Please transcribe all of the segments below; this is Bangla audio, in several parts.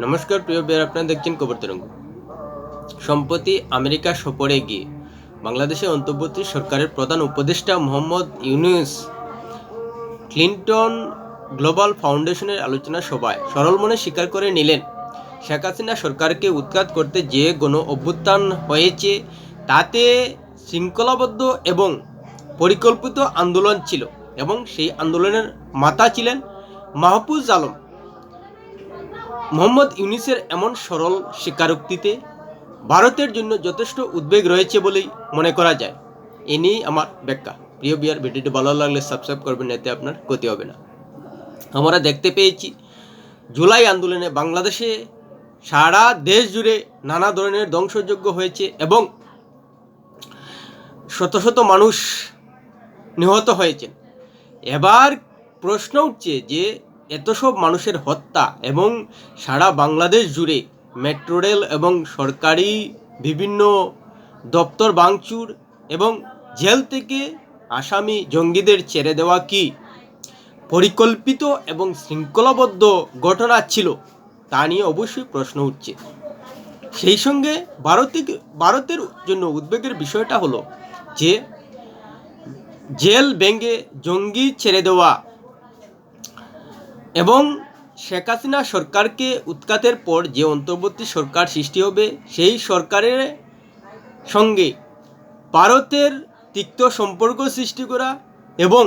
নমস্কার, প্রিয় বের আপনারা দেখছেন খবর তরঙ্গ। সম্প্রতি আমেরিকা সফরে গিয়ে বাংলাদেশের অন্তর্বর্তী সরকারের প্রধান উপদেষ্টা মোহাম্মদ ইউনুস ক্লিন্টন গ্লোবাল ফাউন্ডেশনের আলোচনা সভায় সরল মনে স্বীকার করে নিলেন, শেখ হাসিনা সরকারকে উৎখাত করতে যে গণ অভ্যুত্থান হয়েছে, তাতে শৃঙ্খলাবদ্ধ এবং পরিকল্পিত আন্দোলন ছিল এবং সেই আন্দোলনের মাতা ছিলেন মাহফুজ আলম। মোহাম্মদ ইউনিসের এমন সরল স্বীকারোক্তিতে, ভারতের জন্য যথেষ্ট উদ্বেগ রয়েছে বলেই মনে করা যায়। এ নিয়েই আমার ব্যাখ্যা। প্রিয় বিয়ার, ভিডিওটি ভালো লাগলে সাবস্ক্রাইব করবেন, এতে আপনার ক্ষতি হবে না। আমরা দেখতে পেয়েছি, জুলাই আন্দোলনে বাংলাদেশে সারা দেশ জুড়ে নানা ধরনের ধ্বংসযোগ্য হয়েছে এবং শত শত মানুষ নিহত হয়েছেন। এবার প্রশ্ন উঠছে যে এত সব মানুষের হত্যা এবং সারা বাংলাদেশ জুড়ে মেট্রো রেল এবং সরকারি বিভিন্ন দপ্তর ভাঙচুর এবং জেল থেকে আসামি জঙ্গিদের ছেড়ে দেওয়া কি পরিকল্পিত এবং শৃঙ্খলাবদ্ধ ঘটনা ছিল তা নিয়ে অবশ্যই প্রশ্ন উঠছে। সেই সঙ্গে ভারতে ভারতের জন্য উদ্বেগের বিষয়টা হলো যে জেল ভেঙে জঙ্গি ছেড়ে দেওয়া এবং শেখ হাসিনা সরকারকে উৎখাতের পর যে অন্তর্বর্তী সরকার সৃষ্টি হবে, সেই সরকারের সঙ্গে ভারতের তিক্ত সম্পর্ক সৃষ্টি করা এবং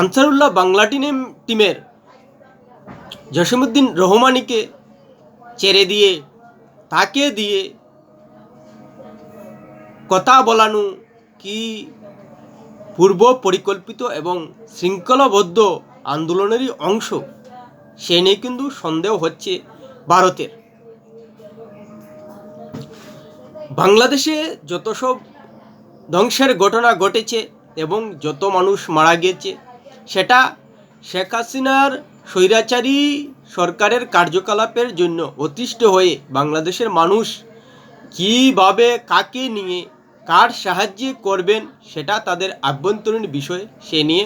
আনসারুল্লাহ বাংলা টিম, টিমের জসিমুদ্দিন রহমানিকে ছেড়ে দিয়ে, তাকে দিয়ে কথা বলানো কি পূর্ব পরিকল্পিত এবং শৃঙ্খলাবদ্ধ আন্দোলনেরই অংশ, সে নিয়ে কিন্তু সন্দেহ হচ্ছে ভারতের। বাংলাদেশে যত সব ধ্বংসের ঘটনা ঘটেছে এবং যত মানুষ মারা গিয়েছে সেটা শেখ হাসিনার স্বৈরাচারী সরকারের কার্যকলাপের জন্য অতিষ্ঠ হয়ে বাংলাদেশের মানুষ কীভাবে কাকে নিয়ে কার সাহায্যে করবেন সেটা তাদের আভ্যন্তরীণ বিষয় সে নিয়ে।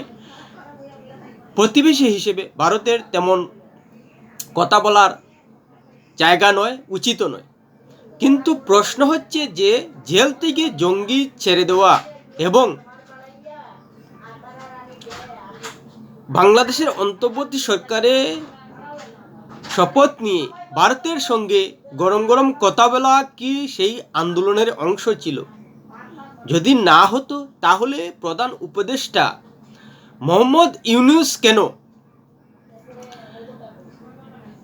প্রতিবেশী হিসেবে ভারতের তেমন কথা বলার জায়গা নয় উচিত নয়। কিন্তু প্রশ্ন হচ্ছে যে, জেল থেকে জঙ্গি ছেড়ে দেওয়া এবং বাংলাদেশের অন্তর্বর্তী সরকারে শপথ নিয়ে ভারতের সঙ্গে গরম গরম কথা বলা কি সেই আন্দোলনের অংশ ছিল? যদি না হতো, তাহলে প্রধান উপদেষ্টা মোহাম্মদ ইউনুস কেন?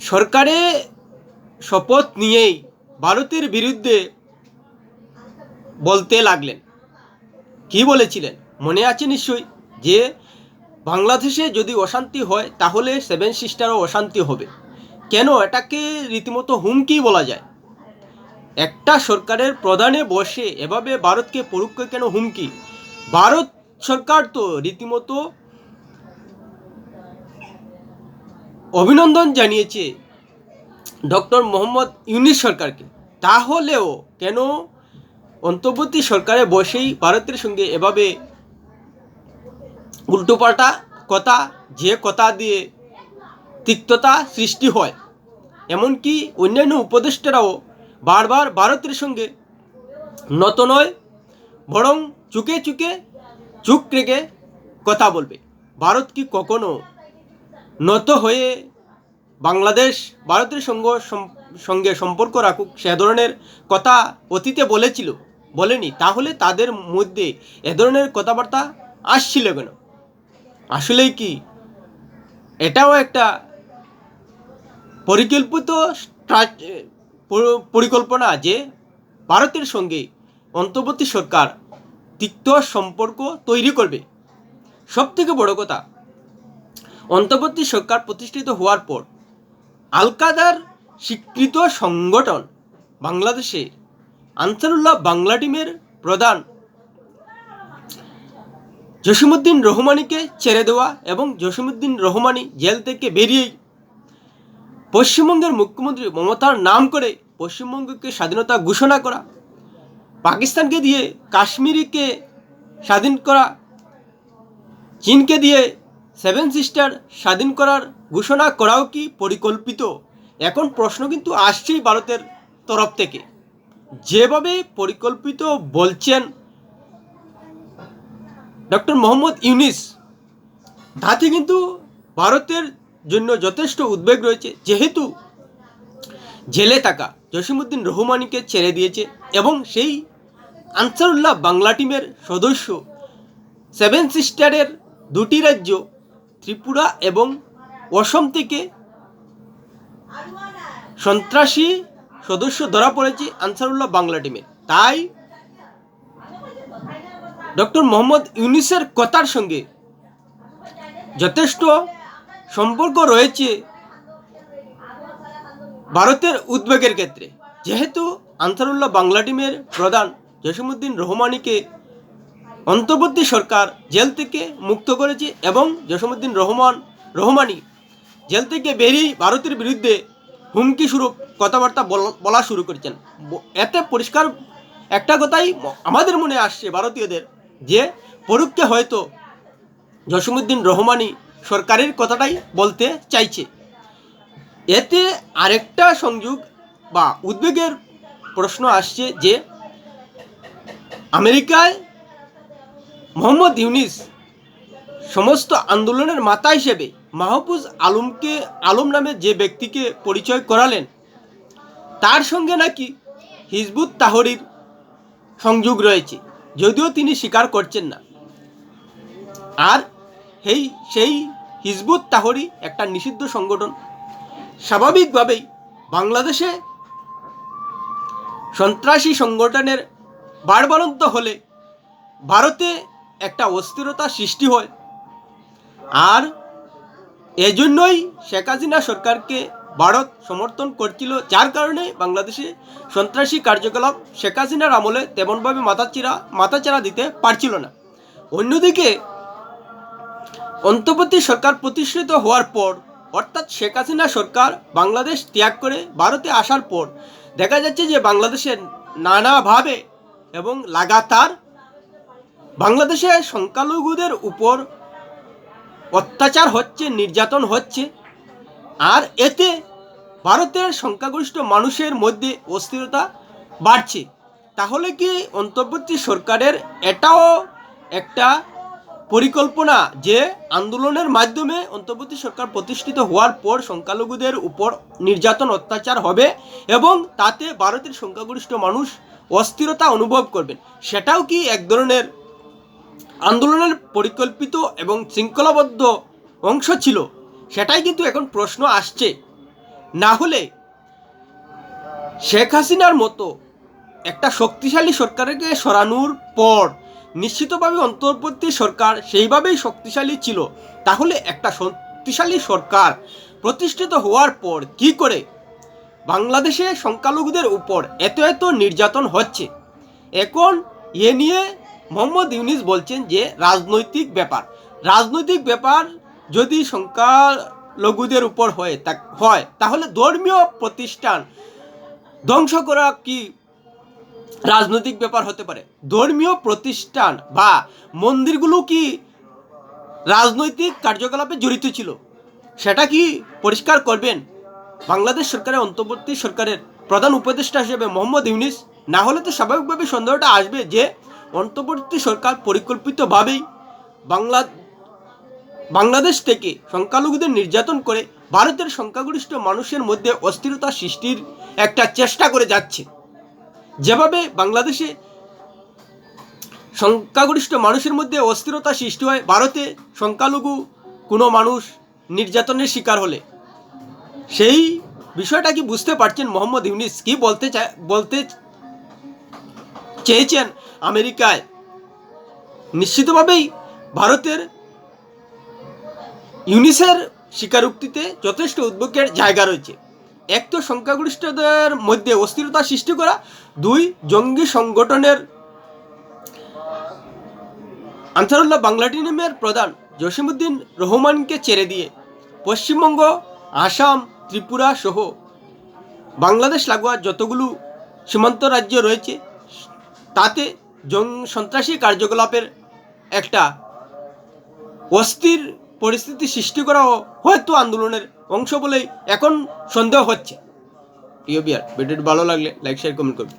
সরকারে শপথ নিয়েই ভারতের বিরুদ্ধে বলতে লাগলেন। কি বলেছিলেন? মনে আছে নিশ্চয়ই যে, বাংলাদেশে যদি অশান্তি হয়, তাহলে সেভেন সিস্টারও অশান্তি হবে। কেন? এটাকে রীতিমতো হুমকি বলা যায়। একটা সরকারের প্রধানে বসে এভাবে ভারতকে পরোক্ষ কেন হুমকি? ভারত সরকার তো রীতিমতো অভিনন্দন জানিয়েছে ডক্টর মোহাম্মদ ইউনিস সরকারকে। তাহলেও কেন অন্তর্বর্তী সরকারে বসেই ভারতের সঙ্গে এভাবে উল্টোপাল্টা কথা, যে কথা দিয়ে তিক্ততা সৃষ্টি হয়? এমনকি অন্যান্য উপদেষ্টারাও বারবার ভারতের সঙ্গে নত নয়, বরং চুকে চুকে চুপ রেখে কথা বলবে। ভারত কি কখনো নত হয়ে বাংলাদেশ ভারতের সঙ্গ সঙ্গে সম্পর্ক রাখুক সে ধরনের কথা অতীতে বলেছিল, বলেনি। তাহলে তাদের মধ্যে এ ধরনের কথাবার্তা আসছিল কেন? আসলেই কি? এটাও একটা পরিকল্পিত পরিকল্পনা যে ভারতের সঙ্গে অন্তর্বর্তী সরকার তিক্ত সম্পর্ক তৈরি করবে। সব থেকে বড় কথা, অন্তর্বর্তী সরকার প্রতিষ্ঠিত হওয়ার পর আলকাদার স্বীকৃত সংগঠন বাংলাদেশে আনসারুল্লাহ বাংলা টিমের প্রধান জসিমুদ্দিন রহমানিকে ছেড়ে দেওয়া এবং জসিমুদ্দিন রহমানি জেল থেকে বেরিয়েই পশ্চিমবঙ্গের মুখ্যমন্ত্রী মমতার নাম করে পশ্চিমবঙ্গকে স্বাধীনতা ঘোষণা করা, পাকিস্তানকে দিয়ে কাশ্মীরিকে স্বাধীন করা, চীনকে দিয়ে সেভেন সিস্টার স্বাধীন করার ঘোষণা করাও কি পরিকল্পিত? এখন প্রশ্ন কিন্তু আসছেই ভারতের তরফ থেকে। যেভাবে পরিকল্পিত বলছেন ডক্টর মোহাম্মদ ইউনিস, তাতে কিন্তু ভারতের জন্য যথেষ্ট উদ্বেগ রয়েছে। যেহেতু জেলে থাকা জসিমুদ্দিন রহমানিকে ছেড়ে দিয়েছে এবং সেই আনসারুল্লাহ বাংলা টিমের সদস্য সেভেন সিস্টারের দুটি রাজ্য, ত্রিপুরা এবং অসম থেকে সন্ত্রাসী সদস্য ধরা পড়েছে আনসারুল্লাহ বাংলা টিমে। তাই ডক্টর মোহাম্মদ ইউনিসের কথার সঙ্গে যথেষ্ট সম্পর্ক রয়েছে ভারতের উদ্বেগের ক্ষেত্রে। যেহেতু আনসারুল্লাহ বাংলা টিমের প্রধান জসিমুদ্দিন রহমানিকে অন্তর্বর্তী সরকার জেল থেকে মুক্ত করেছে এবং জসিমুদ্দিন রহমান, রহমানি জেল থেকে বেরিয়ে ভারতের বিরুদ্ধে হুমকি স্বরূপ কথাবার্তা বল- শুরু করেছেন। এতে পরিষ্কার একটা কথাই আমাদের মনে আসছে ভারতীয়দের, যে পরোক্ষে হয়তো জসিমুদ্দিন রহমানি সরকারের কথাটাই বলতে চাইছে। এতে আরেকটা সংযোগ বা উদ্বেগের প্রশ্ন আসছে যে, আমেরিকায় মোহাম্মদ ইউনিস সমস্ত আন্দোলনের মাথা হিসেবে মাহফুজ আলমকে আলম নামে যে ব্যক্তিকে পরিচয় করালেন, তার সঙ্গে নাকি হিজবুত তাহরির সংযোগ রয়েছে, যদিও তিনি স্বীকার করছেন না। আর সেই সেই হিজবুত তাহরি একটা নিষিদ্ধ সংগঠন। স্বাভাবিকভাবেই বাংলাদেশে সন্ত্রাসী সংগঠনের বাড়বাড়ন্ত হলে ভারতে একটা অস্থিরতা সৃষ্টি হয়। আর এজন্যই শেখ হাসিনা সরকারকে ভারত সমর্থন করছিল, যার কারণে বাংলাদেশে সন্ত্রাসী কার্যকলাপ শেখ হাসিনার আমলে তেমনভাবে মাথাচিরা মাথাচাড়া দিতে পারছিল না। অন্যদিকে অন্তর্বর্তী সরকার প্রতিষ্ঠিত হওয়ার পর, অর্থাৎ শেখ হাসিনা সরকার বাংলাদেশ ত্যাগ করে ভারতে আসার পর, দেখা যাচ্ছে যে বাংলাদেশের নানাভাবে এবং লাগাতার বাংলাদেশে সংখ্যালঘুদের উপর অত্যাচার হচ্ছে, নির্যাতন হচ্ছে। আর এতে ভারতের সংখ্যাগরিষ্ঠ মানুষের মধ্যে অস্থিরতা বাড়ছে। তাহলে কি অন্তর্বর্তী সরকারের এটাও একটা পরিকল্পনা যে আন্দোলনের মাধ্যমে অন্তর্বর্তী সরকার প্রতিষ্ঠিত হওয়ার পর সংখ্যালঘুদের উপর নির্যাতন, অত্যাচার হবে এবং তাতে ভারতের সংখ্যাগরিষ্ঠ মানুষ অস্থিরতা অনুভব করবেন। সেটাও কি এক ধরনের আন্দোলনের পরিকল্পিত এবং শৃঙ্খলাবদ্ধ অংশ ছিল? সেটাই কিন্তু এখন প্রশ্ন আসছে। না হলে শেখ হাসিনার মতো একটা শক্তিশালী সরকারকে সরানোর পর নিশ্চিতভাবে অন্তর্বর্তী সরকার সেইভাবেই শক্তিশালী ছিল। তাহলে একটা শক্তিশালী সরকার প্রতিষ্ঠিত হওয়ার পর কি করে? বাংলাদেশে সংখ্যালঘুদের উপর এত এত নির্যাতন হচ্ছে। এখন এ নিয়ে মোহাম্মদ ইউনিস বলছেন যে, রাজনৈতিক ব্যাপার। রাজনৈতিক ব্যাপার যদি সংখ্যালঘুদের উপর হয়ে হয়, তাহলে ধর্মীয় প্রতিষ্ঠান ধ্বংস করা কি রাজনৈতিক ব্যাপার হতে পারে। ধর্মীয় প্রতিষ্ঠান বা মন্দিরগুলো কি রাজনৈতিক কার্যকলাপে জড়িত ছিল? সেটা কি পরিষ্কার করবেন? বাংলাদেশ সরকারের অন্তর্বর্তী সরকারের প্রধান উপদেষ্টা হিসেবে মোহাম্মদ ইউনিস, না হলে তো স্বাভাবিকভাবে সন্দেহটা আসবে যে অন্তর্বর্তী সরকার পরিকল্পিতভাবেই বাংলা বাংলাদেশ থেকে সংখ্যালঘুদের নির্যাতন করে ভারতের সংখ্যাগরিষ্ঠ মানুষের মধ্যে অস্থিরতা সৃষ্টির একটা চেষ্টা করে যাচ্ছে। যেভাবে বাংলাদেশে সংখ্যাগরিষ্ঠ মানুষের মধ্যে অস্থিরতা সৃষ্টি হয়, ভারতে সংখ্যালঘু কোনো মানুষ নির্যাতনের শিকার হলে। সেই বিষয়টা কি বুঝতে পারছেন মোহাম্মদ ইউনিস? কি বলতে চায় বলতে চেয়েছেন আমেরিকায়? নিশ্চিতভাবেই ভারতের ইউনিসের স্বীকারোক্তিতে যথেষ্ট উদ্বেগের জায়গা রয়েছে। এক তো সংখ্যাগরিষ্ঠদের মধ্যে অস্থিরতা সৃষ্টি করা, দুই, জঙ্গি সংগঠনের আনসারুল্লাহ বাংলা টিমের প্রধান জসিমুদ্দিন রহমানকে ছেড়ে দিয়ে পশ্চিমবঙ্গ, আসাম, ত্রিপুরা সহ বাংলাদেশ লাগোয়া যতগুলো সীমান্ত রাজ্য রয়েছে, তাতে জং, সন্ত্রাসী কার্যকলাপের একটা অস্থির পরিস্থিতি সৃষ্টি করা হয়তো আন্দোলনের অংশ বলেই এখন সন্দেহ হচ্ছে। প্রিয় বিয়ার ভিডিওটি ভালো লাগলে লাইক শেয়ার কমেন্ট করবেন।